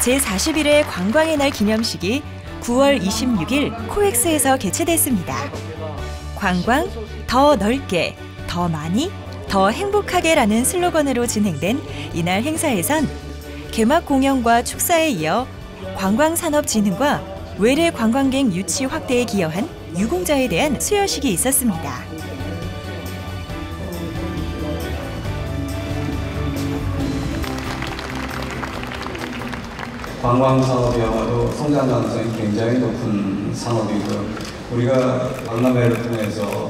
제41회 관광의 날 기념식이 9월 26일 코엑스에서 개최됐습니다. 관광 더 넓게, 더 많이, 더 행복하게라는 슬로건으로 진행된 이날 행사에선 개막 공연과 축사에 이어 관광산업진흥과 외래 관광객 유치 확대에 기여한 유공자에 대한 수여식이 있었습니다. 관광 산업이야말로 성장 가능성이 굉장히 높은 산업이고요. 우리가 박람회를 통해서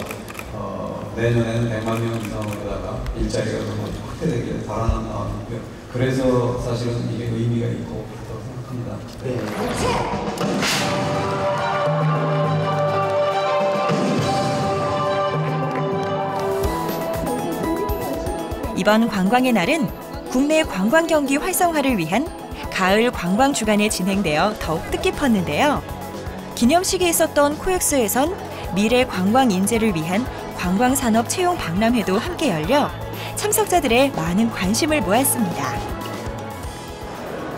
어, 내년에는 100만 명 이상으로다가 일자리가 더 확대되기를 바라는 마음이고요. 그래서 사실은 이게 의미가 있고 그렇다고 생각합니다. 이번 관광의 날은 국내 관광 경기 활성화를 위한 가을 관광 주간에 진행되어 더욱 뜻깊었는데요. 기념식에 있었던 코엑스에선 미래 관광 인재를 위한 관광 산업 채용 박람회도 함께 열려 참석자들의 많은 관심을 모았습니다.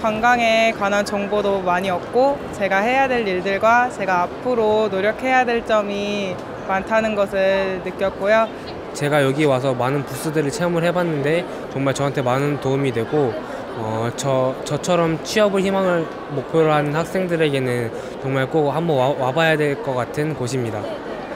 관광에 관한 정보도 많이 얻고 제가 해야 될 일들과 제가 앞으로 노력해야 될 점이 많다는 것을 느꼈고요. 제가 여기 와서 많은 부스들을 체험을 해봤는데 정말 저한테 많은 도움이 되고 어, 저, 저처럼 취업을 희망을 목표로 하는 학생들에게는 정말 꼭 한번 와, 와봐야 될 것 같은 곳입니다.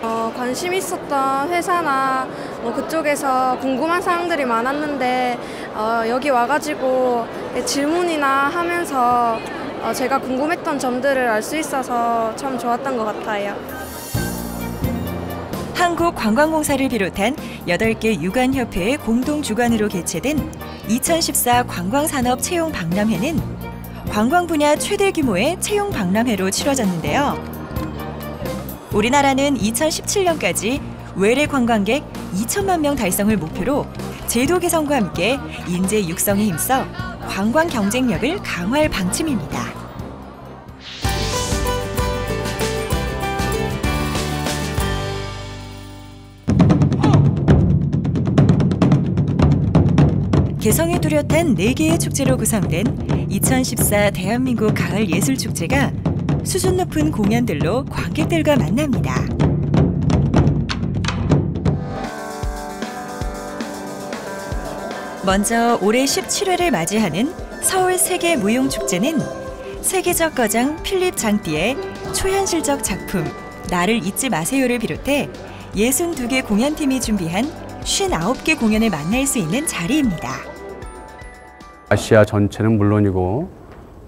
어, 관심 있었던 회사나 뭐 그쪽에서 궁금한 사항들이 많았는데 어, 여기 와가지고 질문이나 하면서 어, 제가 궁금했던 점들을 알 수 있어서 참 좋았던 것 같아요. 한국관광공사를 비롯한 8개 유관협회의 공동 주관으로 개최된 2014 관광산업 채용 박람회는 관광 분야 최대 규모의 채용 박람회로 치러졌는데요. 우리나라는 2017년까지 외래 관광객 2천만 명 달성을 목표로 제도 개선과 함께 인재 육성에 힘써 관광 경쟁력을 강화할 방침입니다. 개성이 뚜렷한 4개의 축제로 구성된 2014 대한민국 가을 예술 축제가 수준 높은 공연들로 관객들과 만납니다. 먼저 올해 17회를 맞이하는 서울 세계 무용 축제는 세계적 거장 필립 장띠의 초현실적 작품 나를 잊지 마세요를 비롯해 62개 공연팀이 준비한 59개 공연을 만날 수 있는 자리입니다. 아시아 전체는 물론이고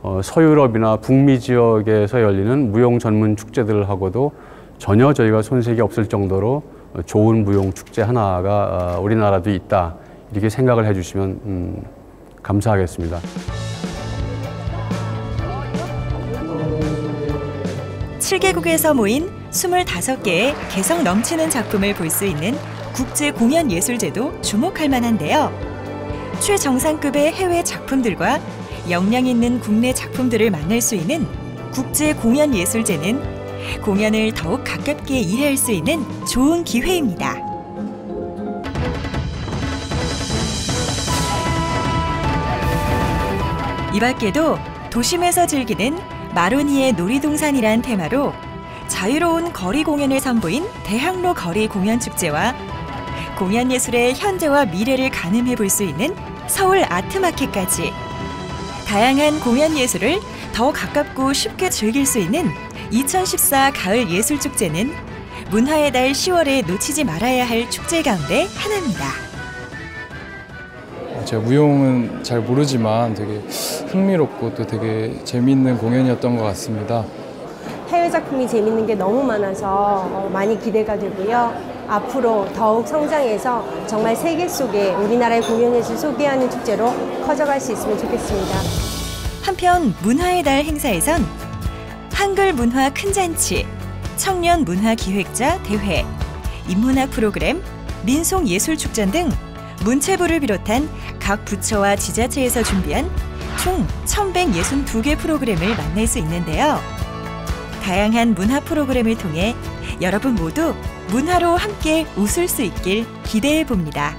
어, 서유럽이나 북미 지역에서 열리는 무용 전문 축제들하고도 전혀 저희가 손색이 없을 정도로 좋은 무용 축제 하나가 어, 우리나라도 있다 이렇게 생각을 해주시면 음, 감사하겠습니다. 칠개국에서 모인 25개의 개성 넘치는 작품을 볼 수 있는 국제 공연 예술제도 주목할 만한데요. 최정상급의 해외 작품들과 역량 있는 국내 작품들을 만날 수 있는 국제 공연 예술제는 공연을 더욱 가깝게 이해할 수 있는 좋은 기회입니다. 이 밖에도 도심에서 즐기는 마로니의 놀이동산이란 테마로 자유로운 거리 공연을 선보인 대학로 거리 공연 축제와 공연 예술의 현재와 미래를 가늠해 볼 수 있는 서울 아트마켓까지 다양한 공연 예술을 더 가깝고 쉽게 즐길 수 있는 2014 가을 예술 축제는 문화의 달 10월에 놓치지 말아야 할 축제 가운데 하나입니다. 제가 무용은 잘 모르지만 되게 흥미롭고 또 되게 재미있는 공연이었던 것 같습니다. 해외 작품이 재밌는 게 너무 많아서 어, 많이 기대가 되고요. 앞으로 더욱 성장해서 정말 세계 속에 우리나라의 공연예술 소개하는 축제로 커져갈 수 있으면 좋겠습니다. 한편 문화의 달 행사에선 한글 문화 큰 잔치, 청년 문화 기획자 대회, 인문학 프로그램, 민속 예술 축전 등 문체부를 비롯한 각 부처와 지자체에서 준비한 총 1,162개 프로그램을 만날 수 있는데요. 다양한 문화 프로그램을 통해 여러분 모두 문화로 함께 웃을 수 있길 기대해 봅니다.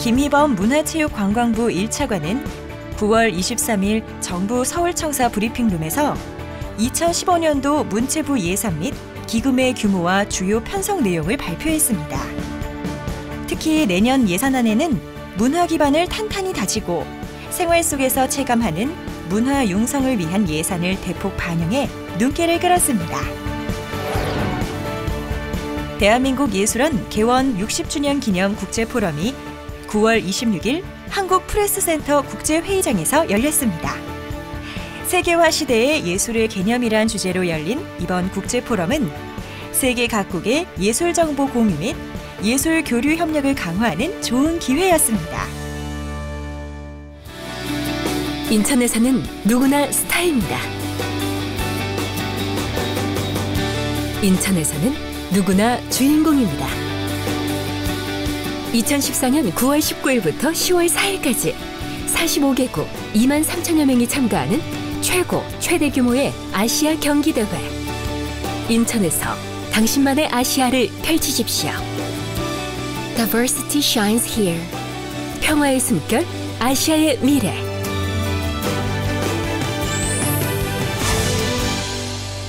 김희범 문화체육관광부 1차관은 9월 23일 정부 서울청사 브리핑룸에서 2015년도 문체부 예산 및 기금의 규모와 주요 편성 내용을 발표했습니다. 특히 내년 예산안에는 문화 기반을 탄탄히 다지고 생활 속에서 체감하는 문화 융성을 위한 예산을 대폭 반영해 눈길을 끌었습니다. 대한민국 예술원 개원 60주년 기념 국제 포럼이 9월 26일 한국 프레스센터 국제회의장에서 열렸습니다. 세계화 시대의 예술의 개념이란 주제로 열린 이번 국제 포럼은 세계 각국의 예술 정보 공유 및 예술 교류 협력을 강화하는 좋은 기회였습니다. 인천에서는 누구나 스타입니다. 인천에서는 누구나 주인공입니다. 2014년 9월 19일부터 10월 4일까지 45개국 2만 3천여 명이 참가하는 최고 최대 규모의 아시아 경기 대회. 인천에서 당신만의 아시아를 펼치십시오. Diversity shines here. 평화의 숨결, 아시아의 미래.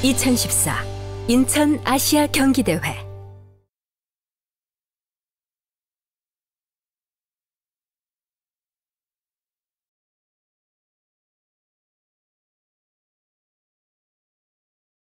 2014 인천 아시아 경기대회